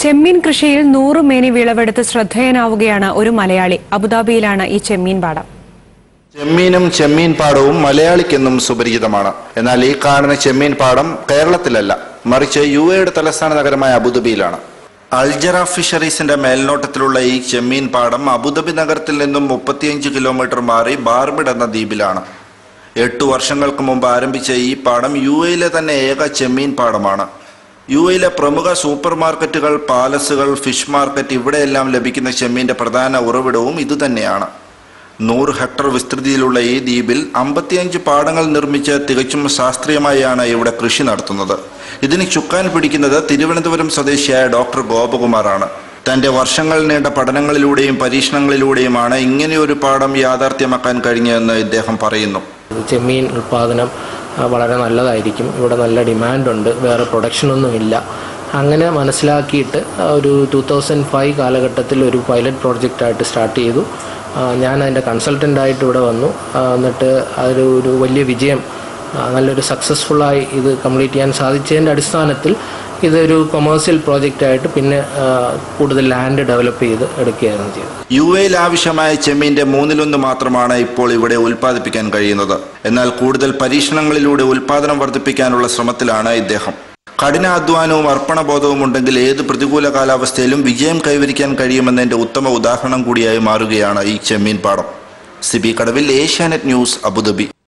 ചെമ്മീൻ കൃഷിയിൽ നൂറ് മേനി വിളവെടുത്ത് ശ്രദ്ധേയനാവുകയാണ് ഒരു മലയാളി. അബുദാബിയിലാണ് ഈ ചെമ്മീൻ പാടം. ചെമ്മീനും ചെമ്മീൻ പാടവും മലയാളിക്കെന്നും സുപരിചിതമാണ്. എന്നാൽ ഈ കാണുന്ന ചെമ്മീൻ പാടം കേരളത്തിലല്ല മറിച്ച് യു എയുടെ തലസ്ഥാന നഗരമായ അബുദാബിയിലാണ്. അൽജറ ഫിഷറീസിന്റെ മേൽനോട്ടത്തിലുള്ള ഈ ചെമ്മീൻ പാടം അബുദാബി നഗരത്തിൽ നിന്നും മുപ്പത്തിയഞ്ച് കിലോമീറ്റർ മാറി ബാർബിഡ് എന്ന ദ്വീപിലാണ്. എട്ടു വർഷങ്ങൾക്ക് മുമ്പ് ആരംഭിച്ച ഈ പാടം യു എയിലെ തന്നെ ഏക ചെമ്മീൻ പാടമാണ്. യു എയിലെ പ്രമുഖ സൂപ്പർ മാർക്കറ്റുകൾ പാലസുകൾ ഫിഷ് മാർക്കറ്റ് ഇവിടെയെല്ലാം ലഭിക്കുന്ന ചെമ്മീന്റെ പ്രധാന ഉറവിടവും ഇതുതന്നെയാണ്. നൂറ് ഹെക്ടർ വിസ്തൃതിയിലുള്ള ഈ ദ്വീപിൽ അമ്പത്തിയഞ്ച് പാടങ്ങൾ നിർമ്മിച്ച് തികച്ചും ശാസ്ത്രീയമായാണ് ഇവിടെ കൃഷി നടത്തുന്നത്. ഇതിന് ചുക്കാൻ പിടിക്കുന്നത് തിരുവനന്തപുരം സ്വദേശിയായ ഡോക്ടർ ഗോപകുമാറാണ്. തന്റെ വർഷങ്ങൾ നീണ്ട പഠനങ്ങളിലൂടെയും പരീക്ഷണങ്ങളിലൂടെയുമാണ് ഇങ്ങനെയൊരു പാടം യാഥാർത്ഥ്യമാക്കാൻ കഴിഞ്ഞതെന്ന് ഇദ്ദേഹം പറയുന്നു. ചെമ്മീൻ ഉൽപ്പാദനം ആ, വളരെ നല്ലതായിരിക്കും. ഇവിടെ നല്ല ഡിമാൻഡുണ്ട്. വേറെ പ്രൊഡക്ഷനൊന്നുമില്ല. അങ്ങനെ മനസ്സിലാക്കിയിട്ട് ഒരു ടു തൗസൻഡ് ഫൈവ് കാലഘട്ടത്തിൽ ഒരു പൈലറ്റ് പ്രോജക്റ്റായിട്ട് സ്റ്റാർട്ട് ചെയ്തു. ഞാൻ അതിന്റെ കൺസൾട്ടന്റായിട്ട് ഇവിടെ വന്നു. എന്നിട്ട് അതൊരു ഒരു വലിയ വിജയം നല്ലൊരു സക്സസ്ഫുള്ളായി ഇത് കംപ്ലീറ്റ് ചെയ്യാൻ സാധിച്ചതിന്റെ അടിസ്ഥാനത്തിൽ ഇതൊരു കൊമേഴ്സ്യൽ പ്രോജക്റ്റ് ആയിട്ട് പിന്നെ കൂടുതൽ ലാൻഡ് ഡെവലപ്പ് ചെയ്ത് എടുക്കുകയായിരുന്നു ചെയ്തത്. യു എയിൽ ആവശ്യമായ ചെമ്മീന്റെ മൂന്നിലൊന്ന് മാത്രമാണ് ഇപ്പോൾ ഇവിടെ ഉൽപ്പാദിപ്പിക്കാൻ കഴിയുന്നത്. എന്നാൽ കൂടുതൽ പരീക്ഷണങ്ങളിലൂടെ ഉൽപാദനം വർദ്ധിപ്പിക്കാനുള്ള ശ്രമത്തിലാണ് ഇദ്ദേഹം. കഠിനാധ്വാനവും അർപ്പണബോധവും ഉണ്ടെങ്കിൽ ഏത് പ്രതികൂല കാലാവസ്ഥയിലും വിജയം കൈവരിക്കാൻ കഴിയുമെന്നതിന്റെ ഉത്തമ ഉദാഹരണം കൂടിയായി മാറുകയാണ് ഈ ചെമ്മീൻ പാടം. സിബി കടവിൽ ഏഷ്യാനെറ്റ് ന്യൂസ് അബുദാബി.